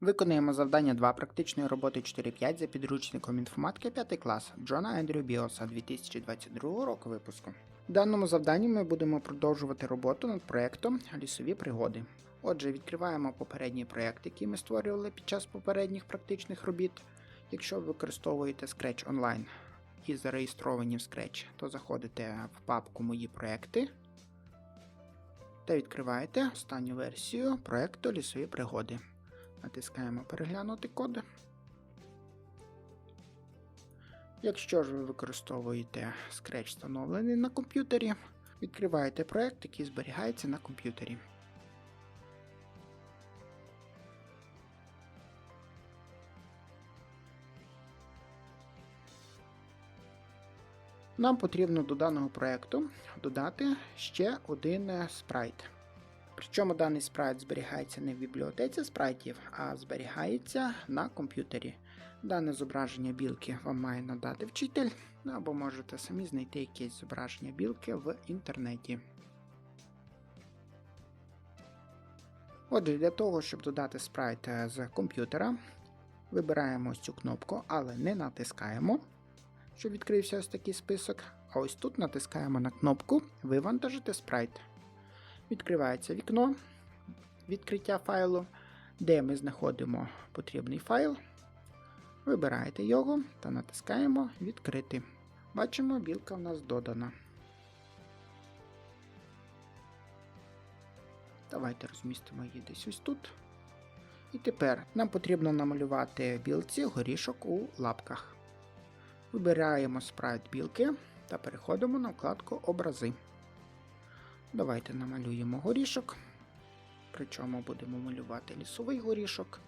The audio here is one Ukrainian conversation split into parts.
Виконуємо завдання 2 практичної роботи 4.5 за підручником інформатики 5 клас Джона Ендрю Біоса 2022 року випуску. В даному завданні ми будемо продовжувати роботу над проєктом Лісові пригоди. Отже, відкриваємо попередній проєкт, який ми створювали під час попередніх практичних робіт. Якщо ви використовуєте Scratch Online і зареєстровані в Scratch, то заходите в папку Мої проекти та відкриваєте останню версію проєкту Лісові пригоди. Натискаємо переглянути код. Якщо ж ви використовуєте Scratch встановлений на комп'ютері, відкриваєте проект, який зберігається на комп'ютері. Нам потрібно до даного проекту додати ще один спрайт. Причому даний спрайт зберігається не в бібліотеці спрайтів, а зберігається на комп'ютері. Дане зображення білки вам має надати вчитель, або можете самі знайти якесь зображення білки в інтернеті. Отже, для того, щоб додати спрайт е, з комп'ютера, вибираємо ось цю кнопку, але не натискаємо, щоб відкрився ось такий список. А ось тут натискаємо на кнопку Вивантажити спрайт відкривається вікно відкриття файлу, де ми знаходимо потрібний файл. Вибираєте його та натискаємо Відкрити. Бачимо, білка в нас додана. Давайте розмістимо її десь ось тут. І тепер нам потрібно намалювати білці горішок у лапках. Вибираємо спрайт білки та переходимо на вкладку Образи. Давайте намалюємо горішок. Причому будемо малювати лісовий горішок.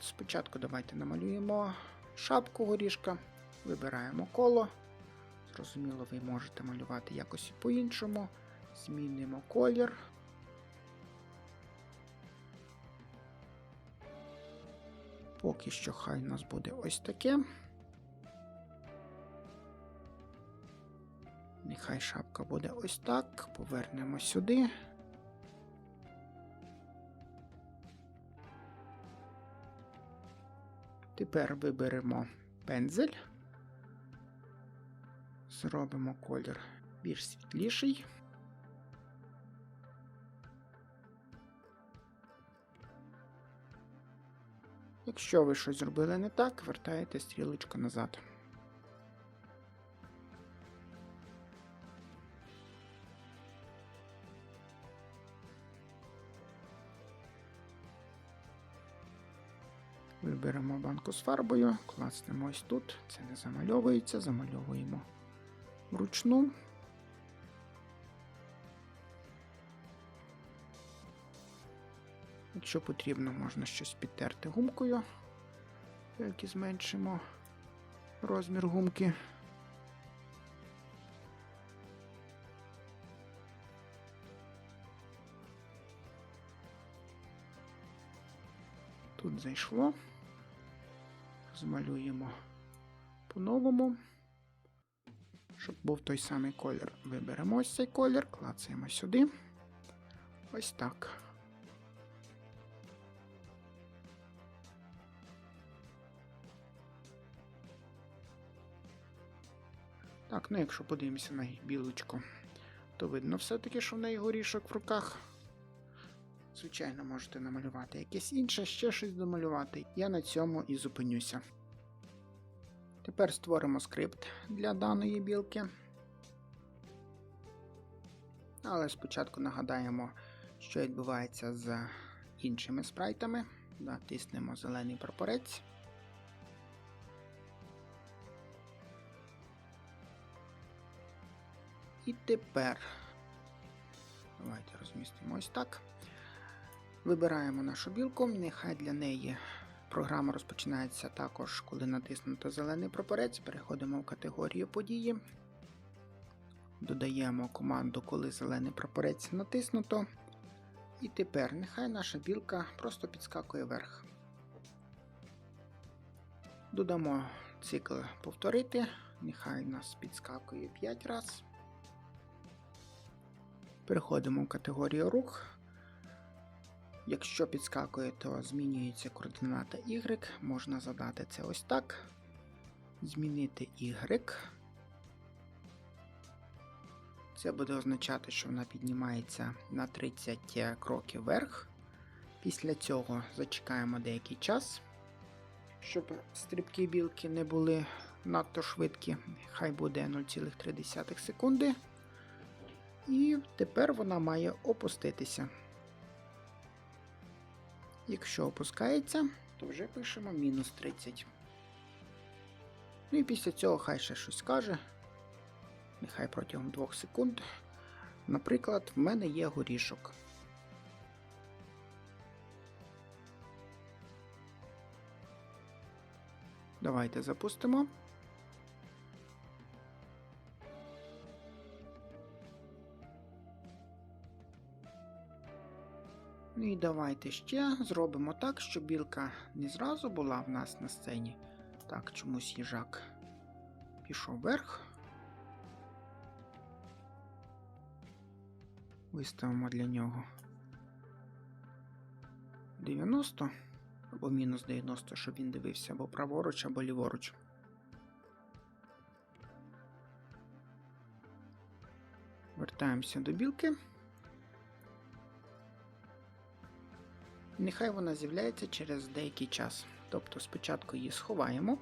Спочатку давайте намалюємо шапку горішка, вибираємо коло. Зрозуміло, ви можете малювати якось по-іншому. Змінимо колір. Поки що хай у нас буде ось таке. Нехай шапка буде ось так. Повернемо сюди. Тепер виберемо пензель. Зробимо колір більш світліший. Якщо ви щось зробили не так, вертаєте стрілочку назад. Виберемо банку з фарбою, класнемо ось тут, це не замальовується, замальовуємо вручну. Якщо потрібно, можна щось підтерти гумкою, тільки зменшимо розмір гумки. Тут зайшло. Змалюємо по-новому. Щоб був той самий колір, виберемо ось цей колір, клацаємо сюди. Ось так. Так, ну якщо подивимося на білочку, то видно все-таки, що в неї горішок в руках. Звичайно, можете намалювати якесь інше, ще щось домалювати. Я на цьому і зупинюся. Тепер створимо скрипт для даної білки. Але спочатку нагадаємо, що відбувається з іншими спрайтами. Натиснемо зелений прапорець. І тепер давайте розмістимо ось так. Вибираємо нашу білку, нехай для неї програма розпочинається також, коли натиснуто зелений прапорець. Переходимо в категорію події. Додаємо команду, коли зелений прапорець натиснуто. І тепер нехай наша білка просто підскакує вверх. Додамо цикл повторити, нехай нас підскакує 5 разів. Переходимо в категорію рух. Якщо підскакує, то змінюється координата Y. Можна задати це ось так. Змінити Y. Це буде означати, що вона піднімається на 30 кроків вверх. Після цього зачекаємо деякий час, щоб стрибки білки не були надто швидкі. Хай буде 0,3 секунди. І тепер вона має опуститися. Якщо опускається, то вже пишемо мінус 30. Ну і після цього хай ще щось скаже. Нехай протягом 2 секунд. Наприклад, в мене є горішок. Давайте запустимо. Ну і давайте ще зробимо так, щоб білка не зразу була в нас на сцені. Так, чомусь їжак пішов вверх. Виставимо для нього 90 або мінус 90, щоб він дивився або праворуч, або ліворуч. Вертаємося до білки. Нехай вона з'являється через деякий час. Тобто спочатку її сховаємо.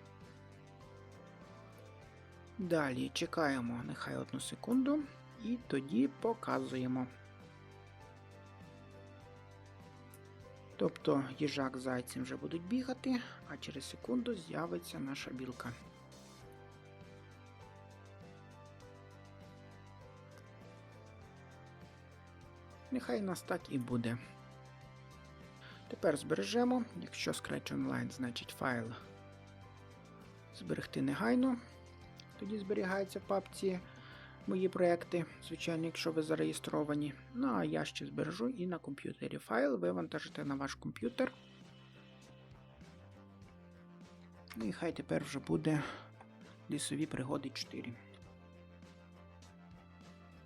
Далі чекаємо нехай одну секунду і тоді показуємо. Тобто їжак з зайцем вже будуть бігати, а через секунду з'явиться наша білка. Нехай нас так і буде. Тепер збережемо. Якщо Scratch Online, значить файл зберегти негайно. Тоді зберігається в папці мої проекти, звичайно, якщо ви зареєстровані. Ну а я ще збережу і на комп'ютері файл, вивантажите на ваш комп'ютер. Ну і хай тепер вже буде лісові пригоди 4.